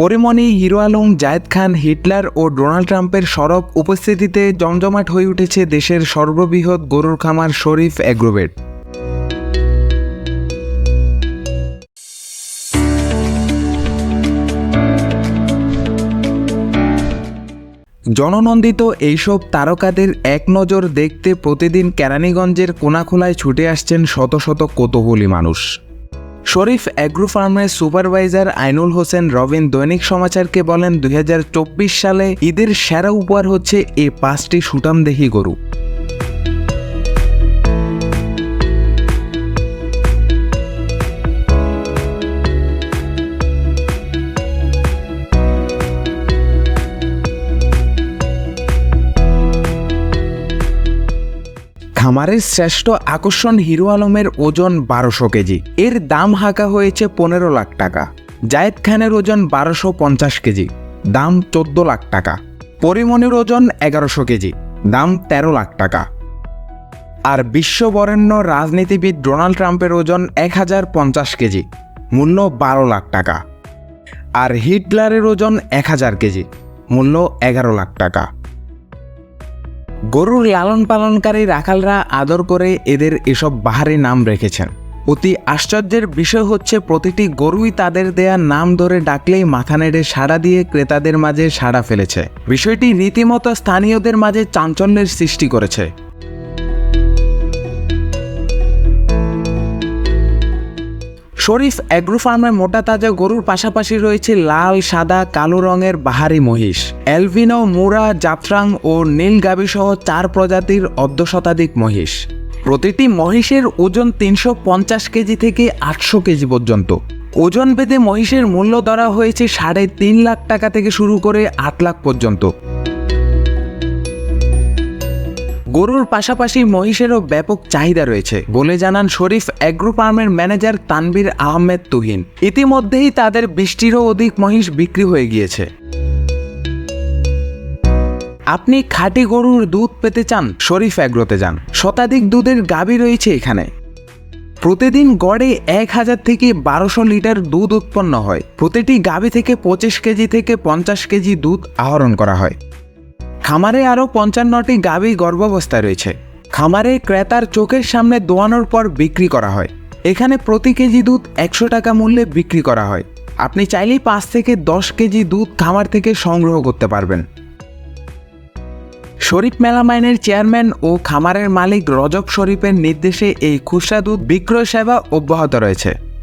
Pori Moni hero Alam Zayed Khan, Hitler ও Donald ট্রাম্পের সরব উপস্থিতিতে জমজমাট হয়ে উঠেছে দেশের সর্ববৃহৎ গরুর খামার শরীফ অ্যাগ্রোভেট। জননন্দিত এইসব তারকাদের এক নজর দেখতে প্রতিদিন কেরানীগঞ্জের কোনাখোলায় ছুটে আসছেন শত শত কৌতূহলী মানুষ। শরীফ অ্যাগ্রো ফার্মের সুপারভাইজার আইনুল হোসেন রবিন দৈনিক সমাচারকে বলেন, দুই হাজার চব্বিশ সালে ঈদের সেরা উপহার হচ্ছে এ পাঁচটি সুটামদেহি গরু। খামারের শ্রেষ্ঠ আকর্ষণ হিরো আলমের ওজন বারোশো কেজি। এর দাম হাঁকা হয়েছে পনেরো লাখ টাকা। জায়েদ খানের ওজন বারোশো পঞ্চাশ কেজি। দাম চোদ্দ লাখ টাকা। পরিমণির ওজন এগারোশো কেজি। দাম তেরো লাখ টাকা। আর বিশ্ববরেণ্য রাজনীতিবিদ ডোনাল্ড ট্রাম্পের ওজন এক হাজার পঞ্চাশ কেজি। মূল্য বারো লাখ টাকা। আর হিটলারের ওজন এক হাজার কেজি। মূল্য এগারো লাখ টাকা। গরুর লালন পালনকারী রাখালরা আদর করে এদের এসব বাহারি নাম রেখেছেন। অতি আশ্চর্যের বিষয় হচ্ছে, প্রতিটি গরুই তাদের দেয়া নাম ধরে ডাকলেই মাথা নেড়ে সাড়া দিয়ে ক্রেতাদের মাঝে সাড়া ফেলেছে। বিষয়টি রীতিমতো স্থানীয়দের মাঝে চাঞ্চল্যের সৃষ্টি করেছে। শরীফ অ্যাগ্রো ফার্মের মোটা তাজা গরুর পাশাপাশি রয়েছে লাল, সাদা, কালো রঙের বাহারি মহিষ। এলভিনো, মুরা, জাফরাং ও নীল গাবি সহ চার প্রজাতির অর্ধ শতাধিক মহিষ। প্রতিটি মহিষের ওজন তিনশো পঞ্চাশ কেজি থেকে আটশো কেজি পর্যন্ত। ওজন ভেদে মহিষের মূল্য ধরা হয়েছে সাড়ে তিন লাখ টাকা থেকে শুরু করে আট লাখ পর্যন্ত। গরুর পাশাপাশি মহিষেরও ব্যাপক চাহিদা রয়েছে। বলে জানান শরীফ অ্যাগ্রো ফার্মের ম্যানেজার তানবীর আহমেদ তুহিন। ইতিমধ্যেই তাদের বৃষ্টিরও অধিক মহিষ বিক্রি হয়ে গিয়েছে। আপনি খাঁটি গরুর দুধ পেতে চান, শরীফ অ্যাগ্রোতে যান। শতাধিক দুধের গাবি রয়েছে এখানে। প্রতিদিন গড়ে এক হাজার থেকে বারোশো লিটার দুধ উৎপন্ন হয়। প্রতিটি গাভী থেকে পঁচিশ কেজি থেকে পঞ্চাশ কেজি দুধ আহরণ করা হয়। খামারে আরও পঞ্চান্নটি গাভী গর্ভাবস্থায় রয়েছে। খামারে ক্রেতার চোখের সামনে দোয়ানোর পর বিক্রি করা হয়। এখানে প্রতি কেজি দুধ একশো টাকা মূল্যে বিক্রি করা হয়। আপনি চাইলেই পাঁচ থেকে দশ কেজি দুধ খামার থেকে সংগ্রহ করতে পারবেন। শরীফ মেলামাইনের চেয়ারম্যান ও খামারের মালিক রজব শরীফের নির্দেশে এই খুচরা দুধ বিক্রয় সেবা অব্যাহত রয়েছে।